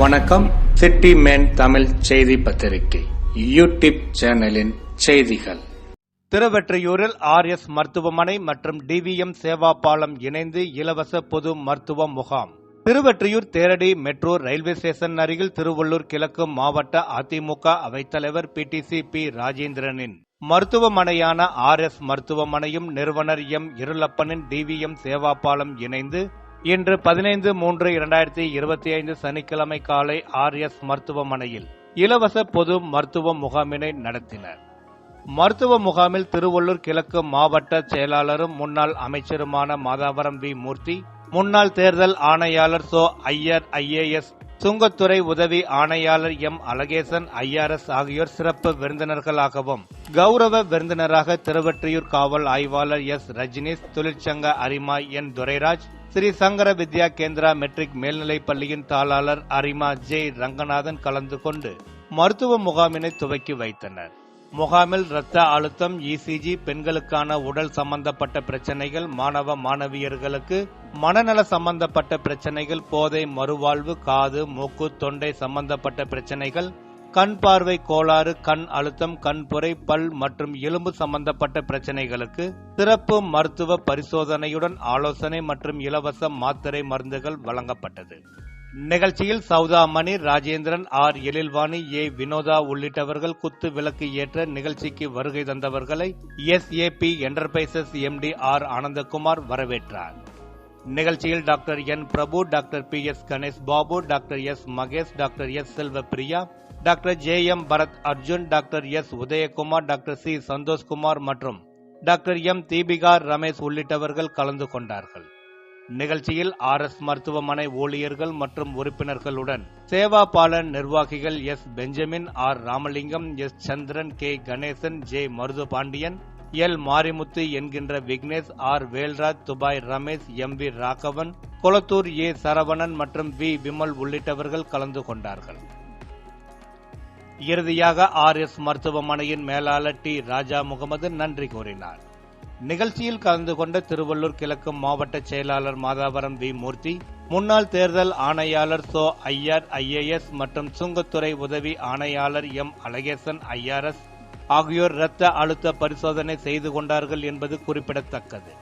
வணக்கம். City man Tamil செய்தி பத்திரிகை. யூடியூப் சேனலின் செய்திகள். திருவெற்றியூரில் ஆர் எஸ் மருத்துவமனை மற்றும் டிவிஎம் சேவா பாலம் இணைந்து இலவச பொது மருத்துவ முகாம். Thiruvottiyur Theradi metro railway station அருகில் திருவள்ளூர் கிழக்கு மாவட்ட அதிமுக அவைத்தலைவர் பிடிசி பி ராஜேந்திரனின் மருத்துவமனையான ஆர் எஸ் மருத்துவமனையும் நிறுவனர் எம் இருளப்பனின் டிவிஎம் சேவா பாலம் இணைந்து இன்று பதினைந்து மூன்று இரண்டாயிரத்தி இருபத்தி ஐந்து சனிக்கிழமை காலை ஆர் எஸ் மருத்துவமனையில் இலவச பொது மருத்துவ முகாமினை நடத்தினர். மருத்துவ முகாமில் திருவள்ளூர் கிழக்கு மாவட்ட செயலாளரும் முன்னாள் அமைச்சருமான மாதாவரம் வி மூர்த்தி முன்னாள் தேர்தல் ஆணையாளர் சோ ஐயர் ஐஏஎஸ் சுங்கத்துறை உதவி ஆணையாளர் எம் அழகேசன் ஐஆர்எஸ் ஆகியோர் சிறப்பு விருந்தினர்களாகவும் கௌரவ விருந்தினராக திருவற்றியூர் காவல் ஆய்வாளர் எஸ். ரஜினிஸ் தொழிற்சங்க அரிமா என். துரைராஜ் ஸ்ரீ சங்கர வித்யா கேந்திரா மெட்ரிக் மேல்நிலைப் பள்ளியின் தாளாளர் அரிமா ஜே. ரங்கநாதன் கலந்து கொண்டு மருத்துவ முகாமினை துவக்கி வைத்தனர். முகாமில் இரத்த அழுத்தம் இசிஜி பெண்களுக்கான உடல் சம்பந்தப்பட்ட பிரச்சனைகள் மாணவ மாணவியர்களுக்கு மனநல சம்பந்தப்பட்ட பிரச்சனைகள் போதை மறுவாழ்வு காது மூக்கு தொண்டை சம்பந்தப்பட்ட பிரச்சனைகள் கண் பார்வை கோளாறு கண் அழுத்தம் கண்புரை பல் மற்றும் எலும்பு சம்பந்தப்பட்ட பிரச்சனைகளுக்கு சிறப்பு மருத்துவ பரிசோதனையுடன் ஆலோசனை மற்றும் இலவச மாத்திரை மருந்துகள் வழங்கப்பட்டது. நிகழ்ச்சியில் சௌதாமணி ராஜேந்திரன் ஆர். எழில்வாணி ஏ. வினோதா உள்ளிட்டவர்கள் குத்து விளக்கு ஏற்ற நிகழ்ச்சிக்கு வருகை தந்தவர்களை S. A. P. Enterprises MD R Anandakumar வரவேற்றார். நிகழ்ச்சியில் doctor N Prabhu doctor P S Ganesh Babu doctor S Mahesh doctor S Selvapriya doctor J M Bharath Arjun doctor S Udhayakumar doctor C Santhoshkumar மற்றும் doctor M Deepika Ramesh உள்ளிட்டவர்கள் கலந்து கொண்டார்கள். நிகழ்ச்சியில் R S மருத்துவமனை ஊழியர்கள் மற்றும் உறுப்பினர்களுடன் சேவா பாலன் நிர்வாகிகள் S Benjamin R Ramalingam S Chandran K Ganesan J Marudhu Pandian L. Marimuthu என்கின்ற Vignesh R. Velraj Dubai Ramesh M. V. Raghavan Kolathur A. Saravanan மற்றும் வி. விமல் உள்ளிட்டவர்கள் கலந்து கொண்டார்கள். இறுதியாக ஆர். எஸ். மருத்துவமனையின் மேலாளர் டி. ராஜா முகமது நன்றி கூறினார். நிகழ்ச்சியில் கலந்து கொண்ட திருவள்ளூர் கிழக்கு மாவட்ட செயலாளர் மாதாவரம் வி. மூர்த்தி முன்னாள் தேர்தல் ஆணையாளர் சோ. ஐஆர் ஐஏஎஸ் மற்றும் சுங்கத்துறை உதவி ஆணையாளர் எம். அழகேசன் ஐஆர்எஸ் ஆகியோர் இரத்த அழுத்த பரிசோதனை செய்து கொண்டார்கள் என்பது குறிப்பிடத்தக்கது.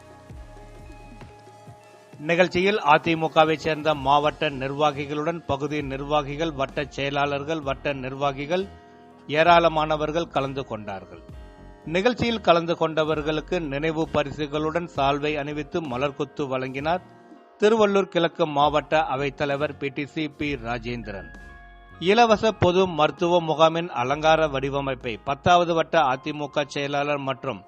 நிகழ்ச்சியில் அதிமுகவைச் சேர்ந்த மாவட்ட நிர்வாகிகளுடன் பகுதி நிர்வாகிகள் வட்ட செயலாளர்கள் வட்ட நிர்வாகிகள் ஏராளமானவர்கள் கலந்து கொண்டார்கள். நிகழ்ச்சியில் கலந்து கொண்டவர்களுக்கு நினைவு பரிசுகளுடன் சால்வை அணிவித்து மலர்கொத்து வழங்கினார் திருவள்ளூர் கிழக்கு மாவட்ட அவைத்தலைவர் பிடிசி பி ராஜேந்திரன். இலவச பொது மருத்துவ முகாமின் அலங்கார வடிவமைப்பை பத்தாவது வட்ட அதிமுக செயலாளர் மற்றும்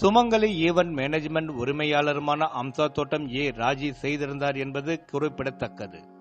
சுமங்கலி ஈவென்ட் மேனேஜ்மெண்ட் உரிமையாளருமான அம்சா தோட்டம் ஏ ராஜி செய்திருந்தார் என்பது குறிப்பிடத்தக்கது.